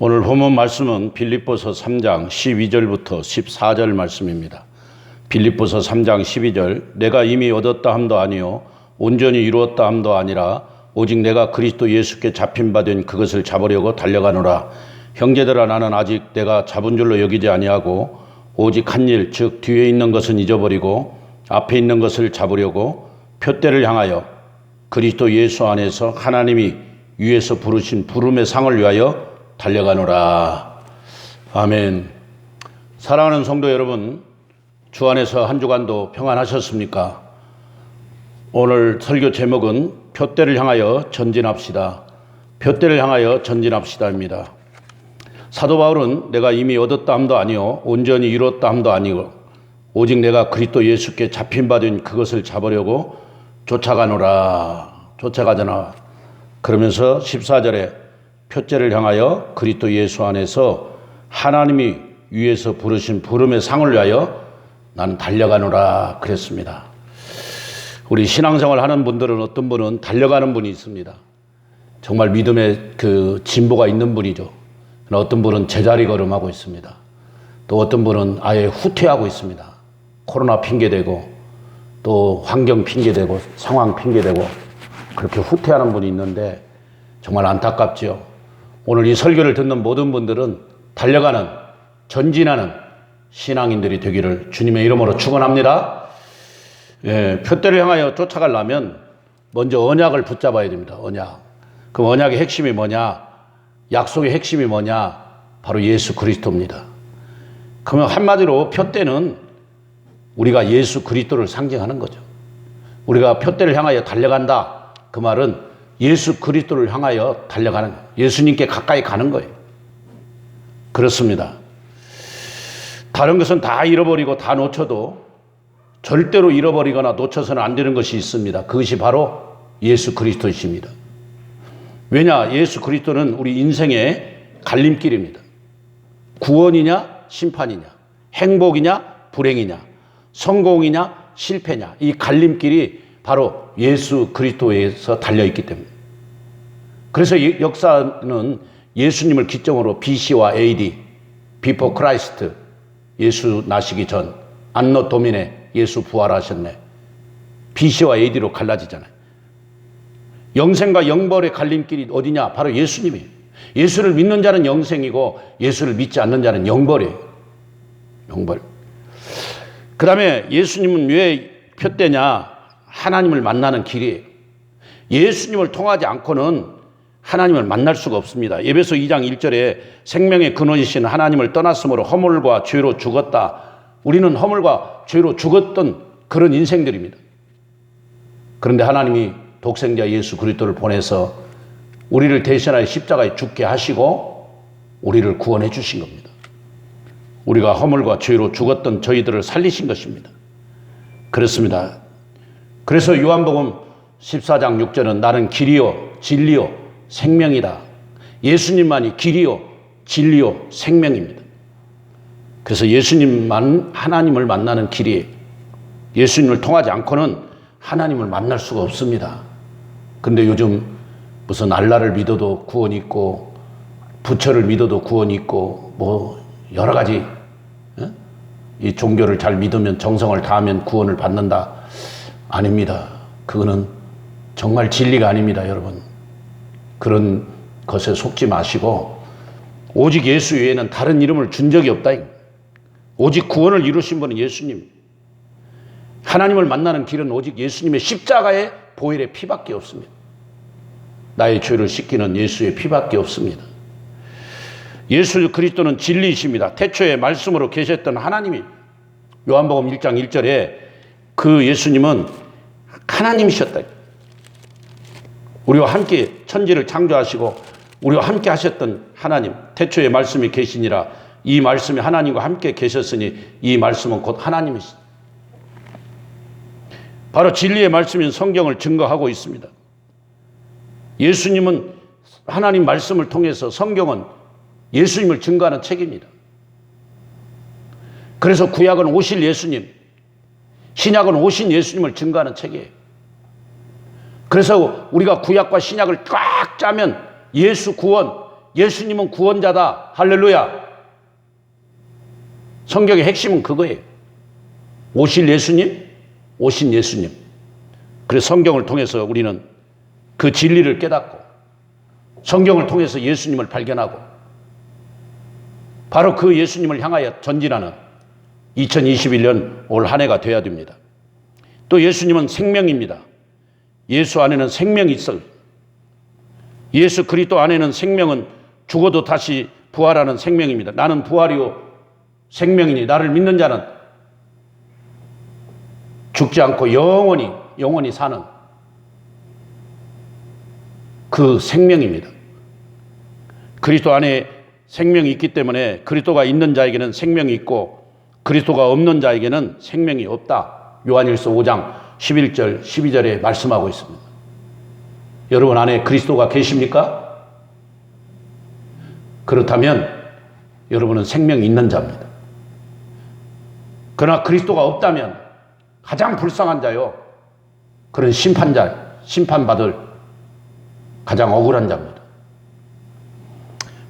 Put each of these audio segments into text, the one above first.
오늘 본문 말씀은 빌립보서 3장 12절부터 14절 말씀입니다. 빌립보서 3장 12절 내가 이미 얻었다 함도 아니요 온전히 이루었다 함도 아니라 오직 내가 그리스도 예수께 잡힌 바 된 그것을 잡으려고 달려가노라 형제들아 나는 아직 내가 잡은 줄로 여기지 아니하고 오직 한 일 즉 뒤에 있는 것은 잊어버리고 앞에 있는 것을 잡으려고 표대를 향하여 그리스도 예수 안에서 하나님이 위에서 부르신 부름의 상을 위하여 달려가노라. 아멘. 사랑하는 성도 여러분, 주 안에서 한 주간도 평안하셨습니까? 오늘 설교 제목은 표대를 향하여 전진합시다. 표대를 향하여 전진합시다입니다. 사도 바울은 내가 이미 얻었다 함도 아니요 온전히 이뤘다 함도 아니고 오직 내가 그리스도 예수께 잡힌 바 된 그것을 잡으려고 쫓아가노라. 쫓아가잖아. 그러면서 14절에 표제를 향하여 그리스도 예수 안에서 하나님이 위에서 부르신 부름의 상을 위하여 나는 달려가노라 그랬습니다. 우리 신앙생활 하는 분들은 어떤 분은 달려가는 분이 있습니다. 정말 믿음의 그 진보가 있는 분이죠. 어떤 분은 제자리 걸음하고 있습니다. 또 어떤 분은 아예 후퇴하고 있습니다. 코로나 핑계대고 또 환경 핑계대고 상황 핑계대고 그렇게 후퇴하는 분이 있는데 정말 안타깝지요. 오늘 이 설교를 듣는 모든 분들은 달려가는 전진하는 신앙인들이 되기를 주님의 이름으로 축원합니다. 예, 표대를 향하여 쫓아가려면 먼저 언약을 붙잡아야 됩니다. 언약. 그럼 언약의 핵심이 뭐냐? 약속의 핵심이 뭐냐? 바로 예수 그리스도입니다. 그러면 한마디로 표대는 우리가 예수 그리스도를 상징하는 거죠. 우리가 표대를 향하여 달려간다. 그 말은 예수 그리스도를 향하여 달려가는. 예수님께 가까이 가는 거예요. 그렇습니다. 다른 것은 다 잃어버리고 다 놓쳐도 절대로 잃어버리거나 놓쳐서는 안 되는 것이 있습니다. 그것이 바로 예수 그리스도이십니다. 왜냐? 예수 그리스도는 우리 인생의 갈림길입니다. 구원이냐, 심판이냐, 행복이냐, 불행이냐, 성공이냐, 실패냐. 이 갈림길이 바로 예수 그리스도에서 달려있기 때문에. 그래서 역사는 예수님을 기점으로 BC와 AD, Before Christ, 예수 나시기 전, 안노 도미네, 예수 부활하셨네. BC와 AD로 갈라지잖아요. 영생과 영벌의 갈림길이 어디냐? 바로 예수님이에요. 예수를 믿는 자는 영생이고 예수를 믿지 않는 자는 영벌이에요. 영벌. 그 다음에 예수님은 왜 표대냐? 하나님을 만나는 길이에요. 예수님을 통하지 않고는 하나님을 만날 수가 없습니다. 예배소 2장 1절에 생명의 근원이신 하나님을 떠났으므로 허물과 죄로 죽었다. 우리는 허물과 죄로 죽었던 그런 인생들입니다. 그런데 하나님이 독생자 예수 그리스도를 보내서 우리를 대신하여 십자가에 죽게 하시고 우리를 구원해 주신 겁니다. 우리가 허물과 죄로 죽었던 저희들을 살리신 것입니다. 그렇습니다. 그래서 요한복음 14장 6절은 나는 길이요 진리요 생명이다. 예수님만이 길이요 진리요 생명입니다. 그래서 예수님만 하나님을 만나는 길이 예수님을 통하지 않고는 하나님을 만날 수가 없습니다. 근데 요즘 무슨 알라를 믿어도 구원이 있고 부처를 믿어도 구원이 있고 뭐 여러 가지 이 종교를 잘 믿으면 정성을 다하면 구원을 받는다. 아닙니다. 그거는 정말 진리가 아닙니다, 여러분. 그런 것에 속지 마시고 오직 예수 외에는 다른 이름을 준 적이 없다. 오직 구원을 이루신 분은 예수님. 하나님을 만나는 길은 오직 예수님의 십자가의 보혈의 피밖에 없습니다. 나의 죄를 씻기는 예수의 피밖에 없습니다. 예수 그리스도는 진리이십니다. 태초에 말씀으로 계셨던 하나님이 요한복음 1장 1절에 그 예수님은 하나님이셨다. 우리와 함께 천지를 창조하시고 우리와 함께 하셨던 하나님, 태초에 말씀이 계시니라 이 말씀이 하나님과 함께 계셨으니 이 말씀은 곧 하나님이시. 바로 진리의 말씀인 성경을 증거하고 있습니다. 예수님은 하나님 말씀을 통해서 성경은 예수님을 증거하는 책입니다. 그래서 구약은 오실 예수님, 신약은 오신 예수님을 증거하는 책이에요. 그래서 우리가 구약과 신약을 꽉 짜면 예수 구원, 예수님은 구원자다. 할렐루야. 성경의 핵심은 그거예요. 오실 예수님, 오신 예수님. 그래서 성경을 통해서 우리는 그 진리를 깨닫고 성경을 통해서 예수님을 발견하고 바로 그 예수님을 향하여 전진하는 2021년 올 한 해가 되어야 됩니다. 또 예수님은 생명입니다. 예수 안에는 생명이 있어요. 예수 그리스도 안에는 생명은 죽어도 다시 부활하는 생명입니다. 나는 부활이요 생명이니 나를 믿는 자는 죽지 않고 영원히 영원히 사는 그 생명입니다. 그리스도 안에 생명이 있기 때문에 그리스도가 있는 자에게는 생명이 있고 그리스도가 없는 자에게는 생명이 없다. 요한일서 5장 11절 12절에 말씀하고 있습니다. 여러분 안에 그리스도가 계십니까? 그렇다면 여러분은 생명이 있는 자입니다. 그러나 그리스도가 없다면 가장 불쌍한 자요. 그런 심판자, 심판받을 가장 억울한 자입니다.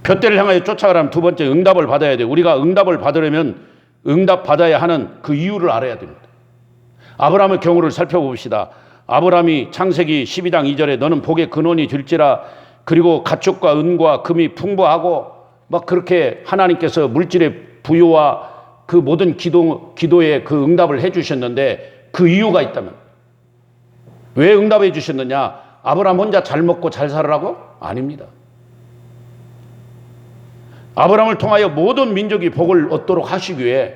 표대를 향하여 쫓아가라면 두 번째 응답을 받아야 돼요. 우리가 응답을 받으려면 응답 받아야 하는 그 이유를 알아야 됩니다. 아브라함의 경우를 살펴봅시다. 아브라함이 창세기 12장 2절에 너는 복의 근원이 될지라 그리고 가축과 은과 금이 풍부하고 막 그렇게 하나님께서 물질의 부여와 그 모든 기도, 기도에 그 응답을 해 주셨는데 그 이유가 있다면 왜 응답해 주셨느냐? 아브라함 혼자 잘 먹고 잘 살으라고? 아닙니다. 아브라함을 통하여 모든 민족이 복을 얻도록 하시기 위해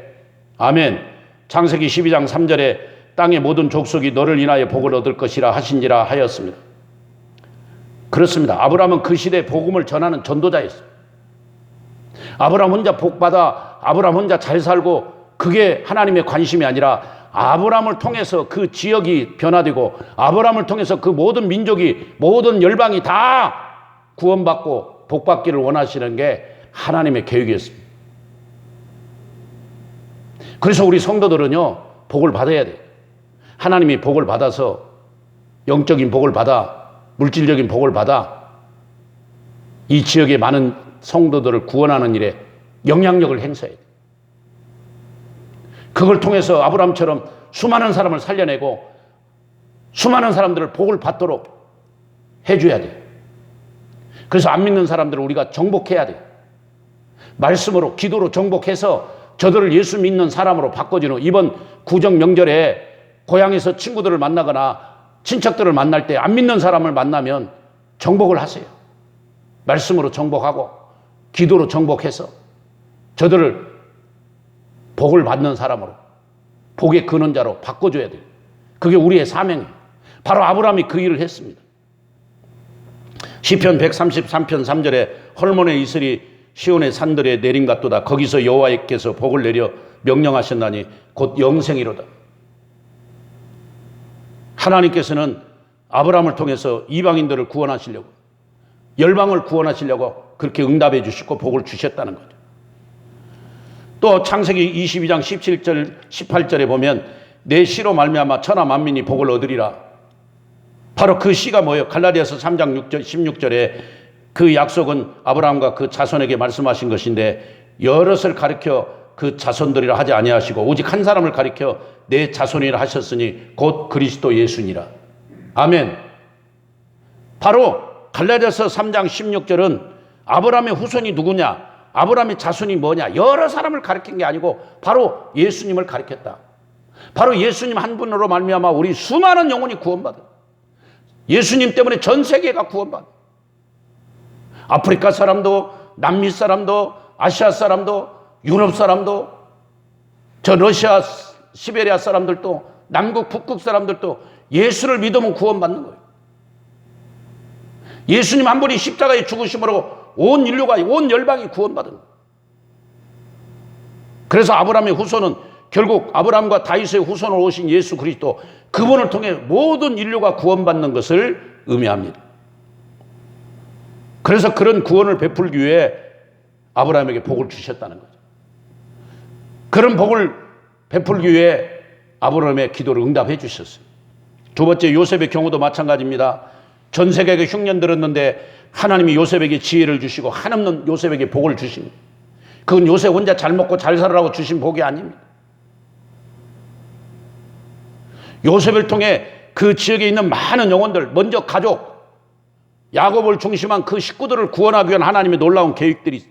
아멘. 창세기 12장 3절에 땅의 모든 족속이 너를 인하여 복을 얻을 것이라 하신지라 하였습니다. 그렇습니다. 아브라함은 그 시대에 복음을 전하는 전도자였어요. 아브라함 혼자 복 받아 아브라함 혼자 잘 살고 그게 하나님의 관심이 아니라 아브라함을 통해서 그 지역이 변화되고 아브라함을 통해서 그 모든 민족이 모든 열방이 다 구원받고 복받기를 원하시는 게 하나님의 계획이었습니다. 그래서 우리 성도들은요, 복을 받아야 돼요. 하나님이 복을 받아서 영적인 복을 받아 물질적인 복을 받아 이 지역의 많은 성도들을 구원하는 일에 영향력을 행사해야 돼. 그걸 통해서 아브라함처럼 수많은 사람을 살려내고 수많은 사람들을 복을 받도록 해줘야 돼. 그래서 안 믿는 사람들을 우리가 정복해야 돼. 말씀으로, 기도로 정복해서 저들을 예수 믿는 사람으로 바꿔주는 이번 구정 명절에 고향에서 친구들을 만나거나 친척들을 만날 때 안 믿는 사람을 만나면 정복을 하세요. 말씀으로 정복하고 기도로 정복해서 저들을 복을 받는 사람으로 복의 근원자로 바꿔줘야 돼요. 그게 우리의 사명이에요. 바로 아브라함이 그 일을 했습니다. 시편 133편 3절에 헐몬의 이슬이 시온의 산들에 내린 같도다. 거기서 여호와께서 복을 내려 명령하셨나니 곧 영생이로다. 하나님께서는 아브라함을 통해서 이방인들을 구원하시려고 열방을 구원하시려고 그렇게 응답해 주시고 복을 주셨다는 거죠. 또 창세기 22장 17절 18절에 보면 내 씨로 말미암아 천하 만민이 복을 얻으리라. 바로 그 씨가 뭐예요? 갈라디아서 3장 6절 16절에 그 약속은 아브라함과 그 자손에게 말씀하신 것인데 여럿을 가리켜 그 자손들이라 하지 아니하시고 오직 한 사람을 가리켜 내 자손이라 하셨으니 곧 그리스도 예수니라. 아멘. 바로 갈라디아서 3장 16절은 아브라함의 후손이 누구냐? 아브라함의 자손이 뭐냐? 여러 사람을 가리킨 게 아니고 바로 예수님을 가리켰다. 바로 예수님 한 분으로 말미암아 우리 수많은 영혼이 구원받아. 예수님 때문에 전 세계가 구원받아. 아프리카 사람도 남미 사람도 아시아 사람도 유럽 사람도 저 러시아 시베리아 사람들도 남극 북극 사람들도 예수를 믿으면 구원받는 거예요. 예수님 한 분이 십자가에 죽으심으로 온 인류가 온 열방이 구원받은 거예요. 그래서 아브라함의 후손은 결국 아브라함과 다윗의 후손으로 오신 예수 그리스도 그분을 통해 모든 인류가 구원받는 것을 의미합니다. 그래서 그런 구원을 베풀기 위해 아브라함에게 복을 주셨다는 거죠. 그런 복을 베풀기 위해 아브라함의 기도를 응답해 주셨어요. 두 번째 요셉의 경우도 마찬가지입니다. 전 세계에 흉년 들었는데 하나님이 요셉에게 지혜를 주시고 한없는 요셉에게 복을 주십니다. 그건 요셉 혼자 잘 먹고 잘 살으라고 주신 복이 아닙니다. 요셉을 통해 그 지역에 있는 많은 영혼들, 먼저 가족, 야곱을 중심한 그 식구들을 구원하기 위한 하나님의 놀라운 계획들이.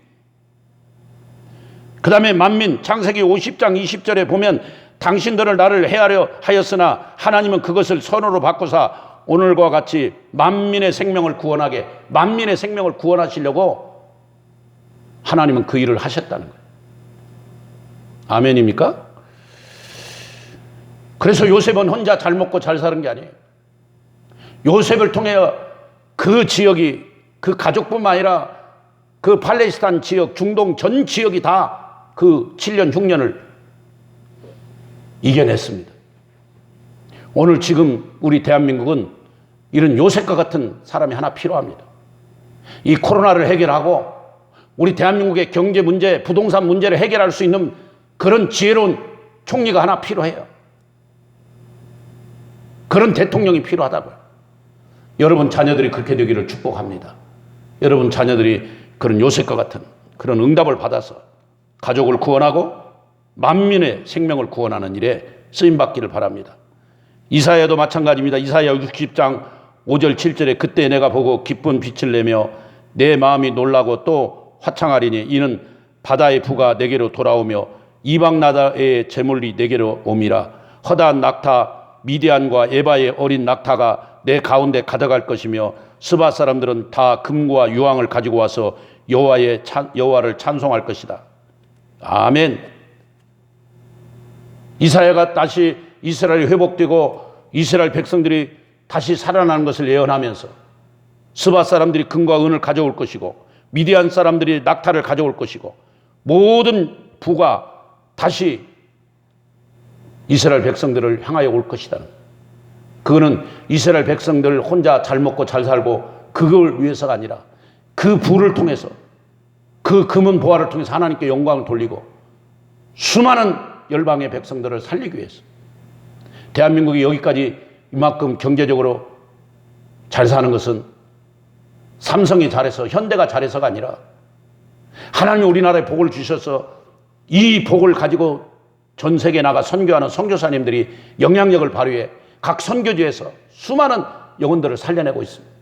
그 다음에 만민, 창세기 50장 20절에 보면 당신들을 나를 해하려 하였으나 하나님은 그것을 선으로 바꾸사 오늘과 같이 만민의 생명을 구원하게, 만민의 생명을 구원하시려고 하나님은 그 일을 하셨다는 거예요. 아멘입니까? 그래서 요셉은 혼자 잘 먹고 잘 사는 게 아니에요. 요셉을 통해 그 지역이 그 가족뿐만 아니라 그 팔레스타인 지역, 중동 전 지역이 다 그 7년 흉년을 이겨냈습니다. 오늘 지금 우리 대한민국은 이런 요셉과 같은 사람이 하나 필요합니다. 이 코로나를 해결하고 우리 대한민국의 경제 문제, 부동산 문제를 해결할 수 있는 그런 지혜로운 총리가 하나 필요해요. 그런 대통령이 필요하다고요. 여러분 자녀들이 그렇게 되기를 축복합니다. 여러분 자녀들이 그런 요셉과 같은 그런 응답을 받아서 가족을 구원하고 만민의 생명을 구원하는 일에 쓰임 받기를 바랍니다. 이사야도 마찬가지입니다. 이사야 60장 5절 7절에 그때 내가 보고 기쁜 빛을 내며 내 마음이 놀라고 또 화창하리니 이는 바다의 부가 내게로 돌아오며 이방 나라의 재물이 내게로 옴이라 허다한 낙타 미디안과 에바의 어린 낙타가 내 가운데 가져갈 것이며 스바 사람들은 다 금과 유황을 가지고 와서 여호와의 찬, 여호와를 찬송할 것이다. 아멘. 이사야가 다시 이스라엘이 회복되고 이스라엘 백성들이 다시 살아나는 것을 예언하면서 스바 사람들이 금과 은을 가져올 것이고 미디안 사람들이 낙타를 가져올 것이고 모든 부가 다시 이스라엘 백성들을 향하여 올 것이다. 그거는 이스라엘 백성들 혼자 잘 먹고 잘 살고 그걸 위해서가 아니라 그 부를 통해서 그 금은 보화를 통해서 하나님께 영광을 돌리고 수많은 열방의 백성들을 살리기 위해서 대한민국이 여기까지 이만큼 경제적으로 잘 사는 것은 삼성이 잘해서 현대가 잘해서가 아니라 하나님이 우리나라에 복을 주셔서 이 복을 가지고 전 세계에 나가 선교하는 선교사님들이 영향력을 발휘해 각 선교지에서 수많은 영혼들을 살려내고 있습니다.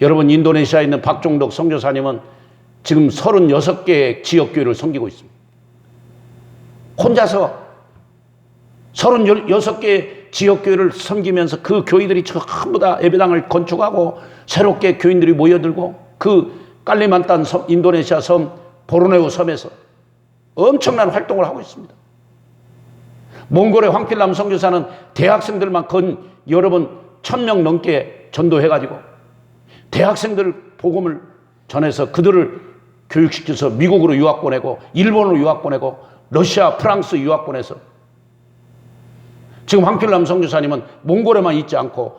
여러분 인도네시아에 있는 박종덕 선교사님은 지금 36개의 지역교회를 섬기고 있습니다. 혼자서 36개의 지역교회를 섬기면서 그 교회들이 전부 다 예배당을 건축하고 새롭게 교인들이 모여들고 그 깔리만탄 섬, 인도네시아 섬, 보르네오 섬에서 엄청난 활동을 하고 있습니다. 몽골의 황필남 선교사는 대학생들만 건 여러 번 천 명 넘게 전도해가지고 대학생들 복음을 전해서 그들을 교육시켜서 미국으로 유학 보내고 일본으로 유학 보내고 러시아, 프랑스 유학 보내서. 지금 황필남 선교사님은 몽골에만 있지 않고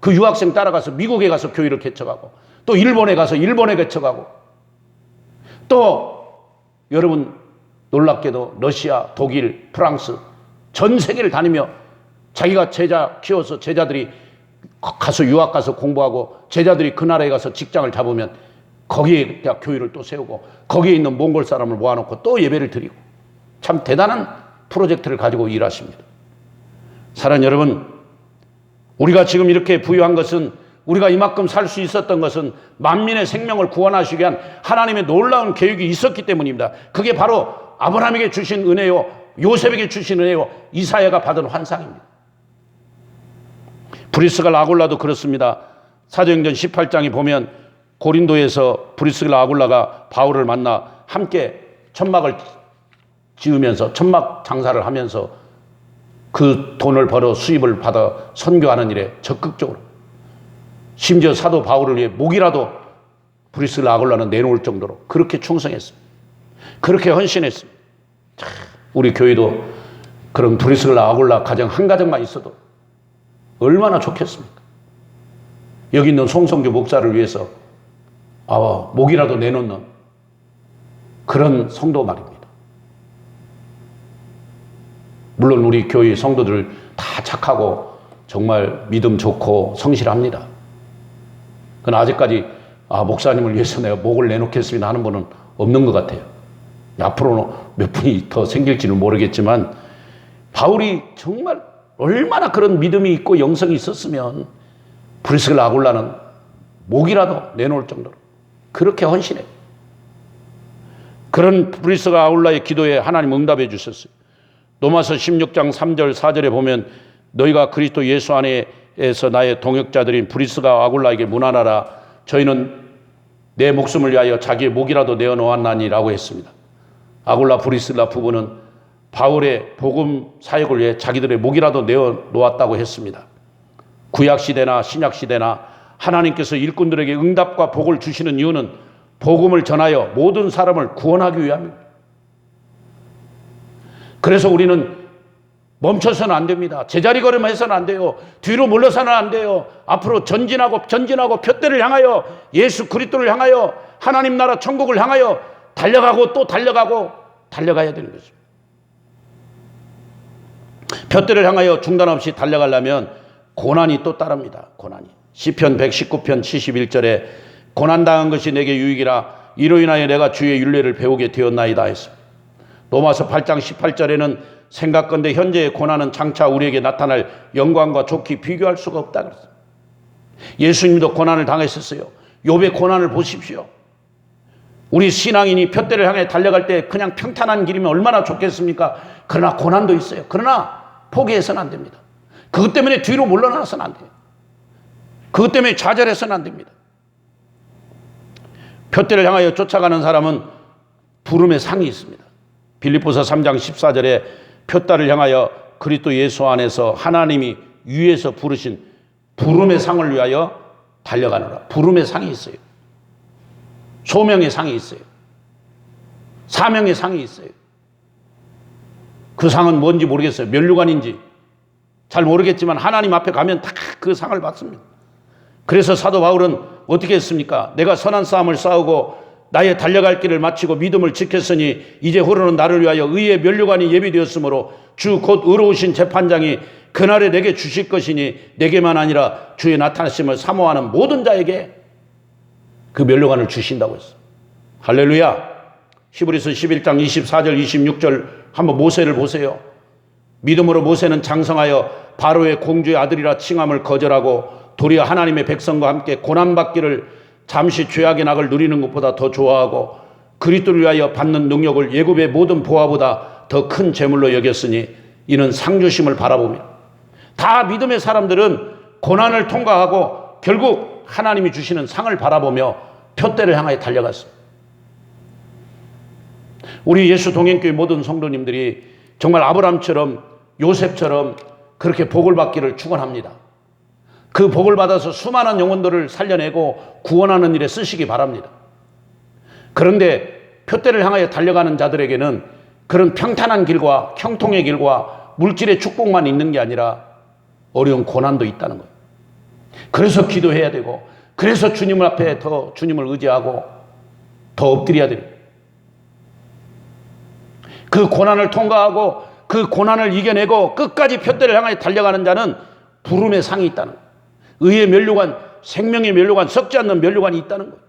그 유학생 따라가서 미국에 가서 교회를 개척하고 또 일본에 가서 일본에 개척하고 또 여러분 놀랍게도 러시아, 독일, 프랑스 전 세계를 다니며 자기가 제자 키워서 제자들이 가서 유학 가서 공부하고 제자들이 그 나라에 가서 직장을 잡으면 거기에 대학 교회를 또 세우고 거기에 있는 몽골 사람을 모아놓고 또 예배를 드리고 참 대단한 프로젝트를 가지고 일하십니다. 사랑 여러분, 우리가 지금 이렇게 부유한 것은 우리가 이만큼 살 수 있었던 것은 만민의 생명을 구원하시기 위한 하나님의 놀라운 계획이 있었기 때문입니다. 그게 바로 아브라함에게 주신 은혜요, 요셉에게 주신 은혜요, 이사야가 받은 환상입니다. 브리스가 라굴라도 그렇습니다. 사도행전 18장에 보면 고린도에서 브리스가 라굴라가 바울을 만나 함께 천막을 지으면서 천막 장사를 하면서 그 돈을 벌어 수입을 받아 선교하는 일에 적극적으로 심지어 사도 바울을 위해 목이라도 브리스가 아굴라는 내놓을 정도로 그렇게 충성했습니다. 그렇게 헌신했습니다. 우리 교회도 그런 브리스가 아굴라 가정 한 가정만 있어도 얼마나 좋겠습니까? 여기 있는 송성교 목사를 위해서 아, 목이라도 내놓는 그런 성도 말입니다. 물론 우리 교회 성도들 다 착하고 정말 믿음 좋고 성실합니다. 그러나 아직까지 아, 목사님을 위해서 내가 목을 내놓겠습니다 하는 분은 없는 것 같아요. 앞으로는 몇 분이 더 생길지는 모르겠지만 바울이 정말 얼마나 그런 믿음이 있고 영성이 있었으면 브리스글 아굴라는 목이라도 내놓을 정도로 그렇게 헌신해. 그런 브리스가 아울라의 기도에 하나님 응답해 주셨어요. 로마서 16장 3절 4절에 보면 너희가 그리스도 예수 안에서 나의 동역자들인 브리스가 아굴라에게 문안하라 저희는 내 목숨을 위하여 자기의 목이라도 내어 놓았나니라고 했습니다. 아굴라 브리스라 부부는 바울의 복음 사역을 위해 자기들의 목이라도 내어 놓았다고 했습니다. 구약 시대나 신약 시대나 하나님께서 일꾼들에게 응답과 복을 주시는 이유는 복음을 전하여 모든 사람을 구원하기 위함입니다. 그래서 우리는 멈춰서는 안 됩니다. 제자리 걸음해서는 안 돼요. 뒤로 물러서는 안 돼요. 앞으로 전진하고 전진하고 표대를 향하여 예수 그리스도를 향하여 하나님 나라 천국을 향하여 달려가고 또 달려가고 달려가야 되는 거죠. 표대를 향하여 중단 없이 달려가려면 고난이 또 따릅니다. 고난이. 시편 119편 71절에 고난 당한 것이 내게 유익이라 이로 인하여 내가 주의 윤례를 배우게 되었나이다 했습니다. 로마서 8장 18절에는 생각건대 현재의 고난은 장차 우리에게 나타날 영광과 좋게 비교할 수가 없다 그랬어요. 예수님도 고난을 당했었어요. 욥의 고난을 보십시오. 우리 신앙인이 표대를 향해 달려갈 때 그냥 평탄한 길이면 얼마나 좋겠습니까? 그러나 고난도 있어요. 그러나 포기해서는 안 됩니다. 그것 때문에 뒤로 물러나서는 안 돼요. 그것 때문에 좌절해서는 안 됩니다. 표대를 향하여 쫓아가는 사람은 부름의 상이 있습니다. 빌립보서 3장 14절에 표다를 향하여 그리스도 예수 안에서 하나님이 위에서 부르신 부름의 상을 위하여 달려가노라. 부름의 상이 있어요. 소명의 상이 있어요. 사명의 상이 있어요. 그 상은 뭔지 모르겠어요. 면류관인지 잘 모르겠지만 하나님 앞에 가면 다 그 상을 받습니다. 그래서 사도 바울은 어떻게 했습니까? 내가 선한 싸움을 싸우고 나의 달려갈 길을 마치고 믿음을 지켰으니 이제 후로는 나를 위하여 의의 면류관이 예비되었으므로 주 곧 의로우신 재판장이 그날에 내게 주실 것이니 내게만 아니라 주의 나타나심을 사모하는 모든 자에게 그 면류관을 주신다고 했어. 할렐루야. 히브리서 11장 24절 26절 한번 모세를 보세요. 믿음으로 모세는 장성하여 바로의 공주의 아들이라 칭함을 거절하고 도리어 하나님의 백성과 함께 고난받기를 잠시 죄악의 낙을 누리는 것보다 더 좋아하고 그리스도를 위하여 받는 능력을 예굽의 모든 보화보다 더 큰 재물로 여겼으니 이는 상주심을 바라보며 다 믿음의 사람들은 고난을 통과하고 결국 하나님이 주시는 상을 바라보며 표대를 향하여 달려갔습니다. 우리 예수 동행교회 모든 성도님들이 정말 아브람처럼 요셉처럼 그렇게 복을 받기를 축원합니다. 그 복을 받아서 수많은 영혼들을 살려내고 구원하는 일에 쓰시기 바랍니다. 그런데 표대를 향하여 달려가는 자들에게는 그런 평탄한 길과 형통의 길과 물질의 축복만 있는 게 아니라 어려운 고난도 있다는 거예요. 그래서 기도해야 되고, 그래서 주님 앞에 더 주님을 의지하고 더 엎드려야 됩니다. 그 고난을 통과하고 그 고난을 이겨내고 끝까지 표대를 향하여 달려가는 자는 부름의 상이 있다는 거예요. 의의 면류관, 생명의 면류관, 썩지 않는 면류관이 있다는 거예요.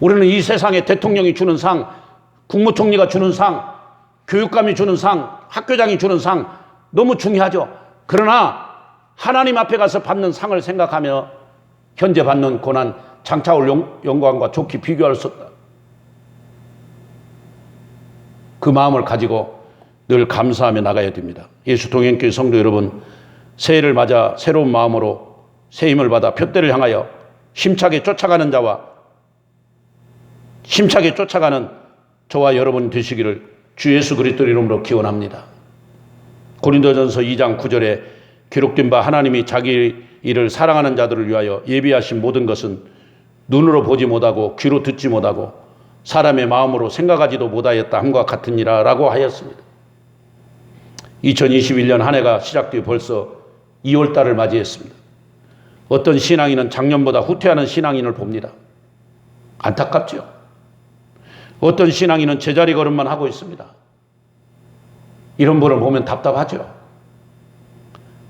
우리는 이 세상에 대통령이 주는 상, 국무총리가 주는 상, 교육감이 주는 상, 학교장이 주는 상 너무 중요하죠. 그러나 하나님 앞에 가서 받는 상을 생각하며 현재 받는 고난, 장차올 영광과 좋게 비교할 수 없다. 그 마음을 가지고 늘 감사하며 나가야 됩니다. 예수 동행교회 성도 여러분, 새해를 맞아 새로운 마음으로 새 힘을 받아 표대를 향하여 힘차게 쫓아가는 자와 힘차게 쫓아가는 저와 여러분 되시기를 주 예수 그리스도 이름으로 기원합니다. 고린도전서 2장 9절에 기록된 바 하나님이 자기 일을 사랑하는 자들을 위하여 예비하신 모든 것은 눈으로 보지 못하고 귀로 듣지 못하고 사람의 마음으로 생각하지도 못하였다 함과 같으니라라고 하였습니다. 2021년 한 해가 시작되어 벌써 2월 달을 맞이했습니다. 어떤 신앙인은 작년보다 후퇴하는 신앙인을 봅니다. 안타깝죠? 어떤 신앙인은 제자리 걸음만 하고 있습니다. 이런 분을 보면 답답하죠.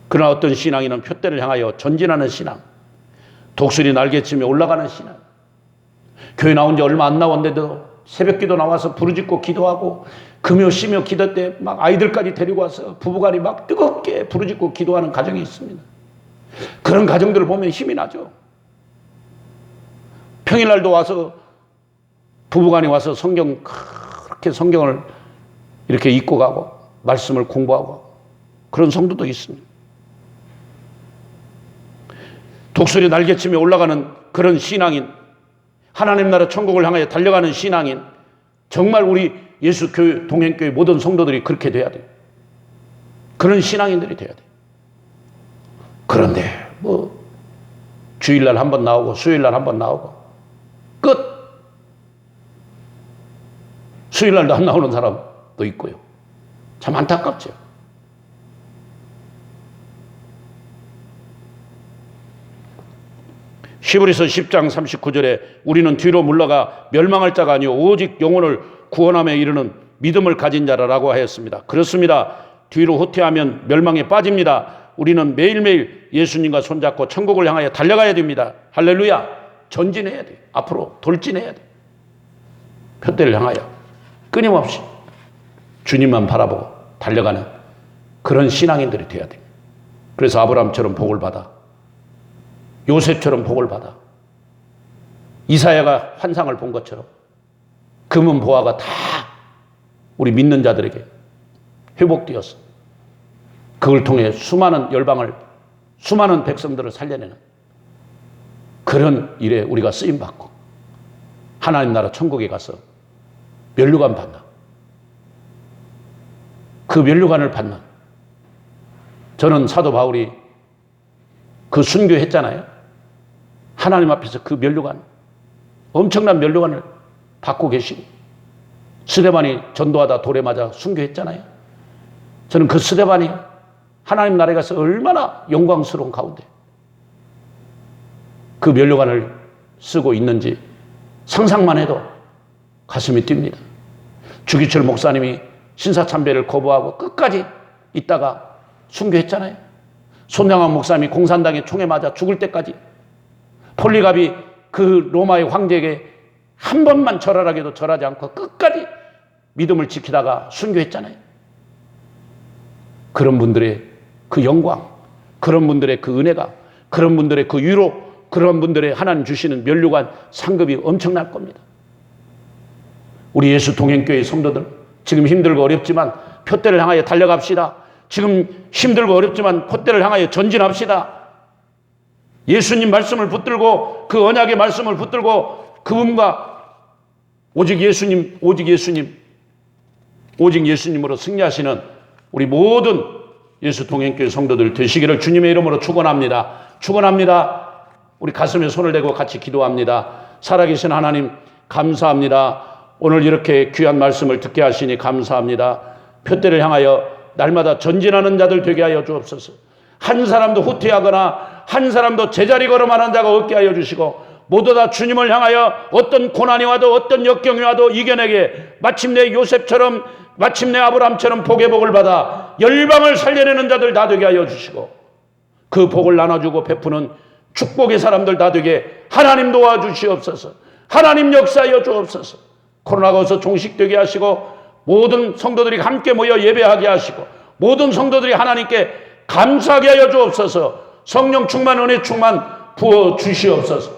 그러나 어떤 신앙인은 표대를 향하여 전진하는 신앙, 독수리 날개치며 올라가는 신앙. 교회 나온 지 얼마 안 나왔는데도 새벽 기도 나와서 부르짖고 기도하고 금요 쉬며 기도 때 막 아이들까지 데리고 와서 부부간이 막 뜨겁게 부르짖고 기도하는 가정이 있습니다. 그런 가정들을 보면 힘이 나죠. 평일날도 와서 부부간이 와서 성경 그렇게 성경을 이렇게 읽고 가고 말씀을 공부하고 그런 성도도 있습니다. 독수리 날개치며 올라가는 그런 신앙인, 하나님 나라 천국을 향하여 달려가는 신앙인, 정말 우리 예수 교회, 동행교회 모든 성도들이 그렇게 돼야 돼요. 그런 신앙인들이 돼야 돼요. 그런데 뭐 주일날 한 번 나오고 수요일날 한 번 나오고 끝. 수요일날도 안 나오는 사람도 있고요. 참 안타깝죠. 히브리서 10장 39절에 우리는 뒤로 물러가 멸망할 자가 아니요 오직 영혼을 구원함에 이르는 믿음을 가진 자라라고 하였습니다. 그렇습니다. 뒤로 후퇴하면 멸망에 빠집니다. 우리는 매일매일 예수님과 손잡고 천국을 향하여 달려가야 됩니다. 할렐루야. 전진해야 돼. 앞으로 돌진해야 돼. 표대를 향하여 끊임없이 주님만 바라보고 달려가는 그런 신앙인들이 돼야 돼. 그래서 아브라함처럼 복을 받아. 요셉처럼 복을 받아. 이사야가 환상을 본 것처럼 금은 보화가 다 우리 믿는 자들에게 회복되었어. 그걸 통해 수많은 열방을 수많은 백성들을 살려내는 그런 일에 우리가 쓰임 받고 하나님 나라 천국에 가서 면류관 받는 그 면류관을 받는 저는 사도 바울이 그 순교했잖아요. 하나님 앞에서 그 면류관 엄청난 면류관을 받고 계시고 스데반이 전도하다 돌에 맞아 순교했잖아요. 저는 그 스데반이 하나님 나라에 가서 얼마나 영광스러운 가운데 그 면류관을 쓰고 있는지 상상만 해도 가슴이 뜁니다. 주기철 목사님이 신사참배를 거부하고 끝까지 있다가 순교했잖아요. 손양환 목사님이 공산당의 총에 맞아 죽을 때까지 폴리갑이 그 로마의 황제에게 한 번만 절하라게도 절하지 않고 끝까지 믿음을 지키다가 순교했잖아요. 그런 분들의 그 영광, 그런 분들의 그 은혜가, 그런 분들의 그 위로, 그런 분들의 하나님 주시는 면류관 상급이 엄청날 겁니다. 우리 예수 동행교회 성도들, 지금 힘들고 어렵지만 표대를 향하여 달려갑시다. 지금 힘들고 어렵지만 콧대를 향하여 전진합시다. 예수님 말씀을 붙들고 그 언약의 말씀을 붙들고 그분과 오직 예수님, 오직 예수님, 오직 예수님으로 승리하시는 우리 모든 예수 동행교회 성도들 되시기를 주님의 이름으로 축원합니다. 축원합니다. 우리 가슴에 손을 대고 같이 기도합니다. 살아계신 하나님 감사합니다. 오늘 이렇게 귀한 말씀을 듣게 하시니 감사합니다. 표대를 향하여 날마다 전진하는 자들 되게 하여 주옵소서. 한 사람도 후퇴하거나 한 사람도 제자리 걸음하는 자가 없게 하여 주시고 모두 다 주님을 향하여 어떤 고난이 와도 어떤 역경이 와도 이겨내게 마침내 요셉처럼 마침내 아브람처럼 복의 복을 받아 열방을 살려내는 자들 다 되게 하여 주시고 그 복을 나눠주고 베푸는 축복의 사람들 다 되게 하나님 도와주시옵소서. 하나님 역사하여 주옵소서. 코로나가 어서 종식되게 하시고 모든 성도들이 함께 모여 예배하게 하시고 모든 성도들이 하나님께 감사하게 하여 주옵소서 성령 충만 은혜 충만 부어 주시옵소서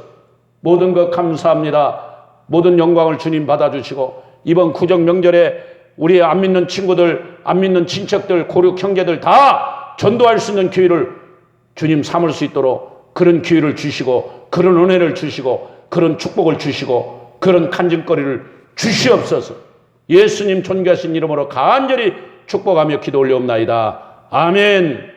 모든 것 감사합니다 모든 영광을 주님 받아주시고 이번 구정 명절에 우리 안 믿는 친구들 안 믿는 친척들 고륙 형제들 다 전도할 수 있는 기회를 주님 삼을 수 있도록 그런 기회를 주시고 그런 은혜를 주시고 그런 축복을 주시고 그런 간증거리를 주시옵소서 예수님 존귀하신 이름으로 간절히 축복하며 기도 올려옵나이다. 아멘.